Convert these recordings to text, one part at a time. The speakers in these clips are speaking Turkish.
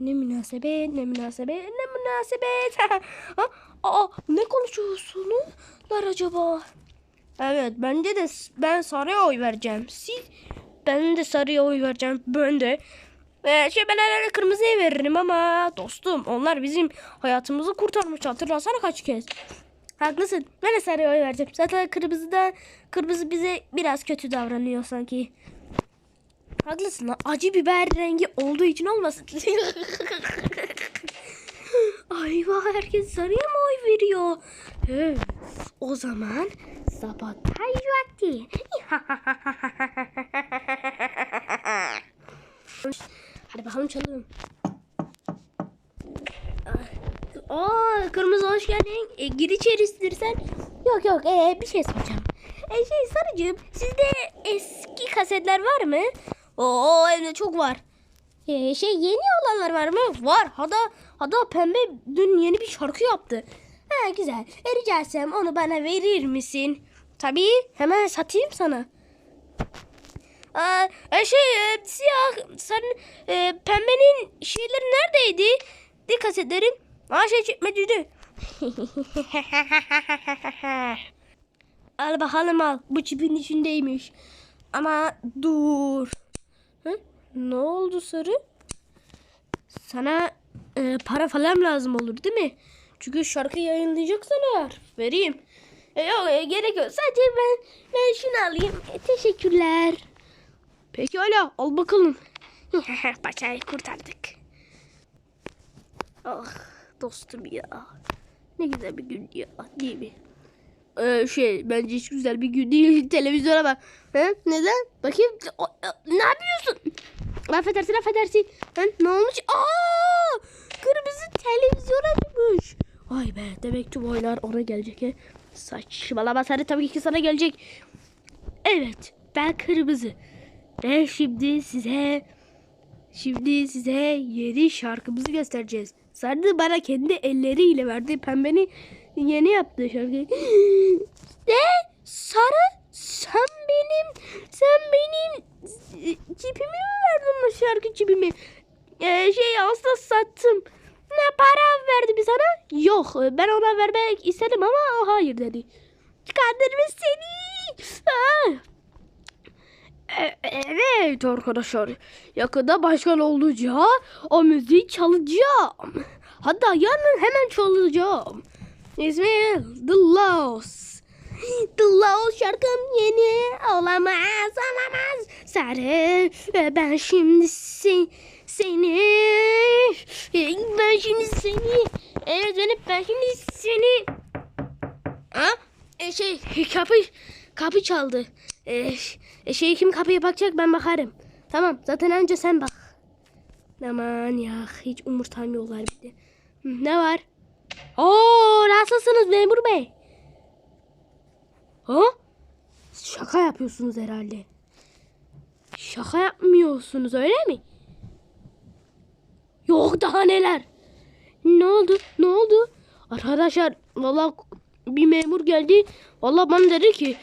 Ne münasebet, ne münasebet, ne münasebet. Aa, ne konuşuyorsunuz acaba? Evet, bence de ben sarıya oy vereceğim. Siz? Ben de sarıya oy vereceğim. Ben de. Ee, şey ben herhalde kırmızıya veririm ama dostum onlar bizim hayatımızı kurtarmış. Hatırlasana kaç kez. Haklısın. Ben de sarıya oy vereceğim. Zaten kırmızı da kırmızı bize biraz kötü davranıyor sanki. Haklısın lan. Acı biber rengi olduğu için olmasın. Ay vah herkes sarıya mı oy veriyor? Evet. O zaman sabotaj vakti. Hadi bakalım çalalım. Aa kırmızı hoş geldin. E, gir içeri istersen. Yok yok e, bir şey soracağım. E, şey sarıcığım sizde eski kasetler var mı? Oo evde çok var. E, şey yeni olanlar var mı? Var. Hatta hatta pembe dün yeni bir şarkı yaptı. Ha güzel. E, rica onu bana verir misin? Tabii. Hemen satayım sana. Aa, e, şey e, siyah sarı e, pembenin şeyleri neredeydi? Dik kasetlerin. Aa şey çekmeciydi. al bakalım al. Bu çipin içindeymiş. Ama dur. Hı? Ne oldu sarı? Sana e, para falan lazım olur değil mi? Çünkü şarkı yayınlayacaksan eğer. Vereyim. E, yok e, gerek yok. Sadece ben, ben şunu alayım. E, teşekkürler. Peki hala al bakalım. Paçayı kurtardık. Ah dostum ya. Ne güzel bir gün ya değil mi? Ee, şey bence hiç güzel bir gün değil. Televizyona bak. He? Neden? Bakayım. O- o- ne yapıyorsun? Affedersin affedersin. Ha? Ne olmuş? Aa! Kırmızı televizyon açmış. Vay be demek tüm oylar ona gelecek he. Saçmalama sarı tabii ki sana gelecek. Evet ben kırmızı. Ve şimdi size şimdi size yeni şarkımızı göstereceğiz. Sarı bana kendi elleriyle verdi. Pembeni yeni yaptığı şarkıyı. ne? Sarı sen benim sen benim çipimi mi verdin o şarkı çipimi? Ee, şey aslında sattım. Ne para verdi mi sana? Yok ben ona vermek istedim ama o hayır dedi. Kandırmış seni. Ah. E- Evet arkadaşlar. Yakında başkan olacağım. O müziği çalacağım. Hatta yarın hemen çalacağım. İsmi The Lost. The Lost şarkım yeni olamaz olamaz. Sarı ben şimdi sen, seni ben şimdi seni evet benim ben şimdi seni Ha? E, şey kapı kapı çaldı. E, e, şey kim kapıya bakacak ben bakarım. Tamam zaten önce sen bak. Aman ya hiç umursamıyorlar bir de. Ne var? Oo nasılsınız memur bey? Ha? Şaka yapıyorsunuz herhalde. Şaka yapmıyorsunuz öyle mi? Yok daha neler. Ne oldu? Ne oldu? Arkadaşlar valla bir memur geldi. Valla bana dedi ki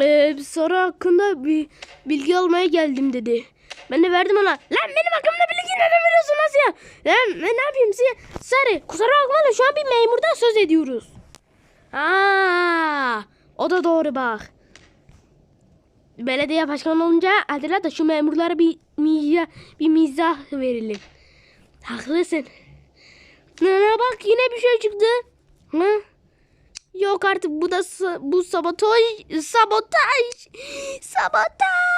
e, soru hakkında bir bilgi almaya geldim dedi. Ben de verdim ona. Lan benim hakkımda bilgi neden veriyorsun nasıl ya? Ben ne yapayım size? Sarı kusura bakma şu an bir memurdan söz ediyoruz. Aa, o da doğru bak. Belediye başkanı olunca hadi da şu memurlara bir mizah, bir mizah verelim. Haklısın. Ne bak yine bir şey çıktı. Hı? Yok artık bu da bu sabotaj sabotaj sabotaj.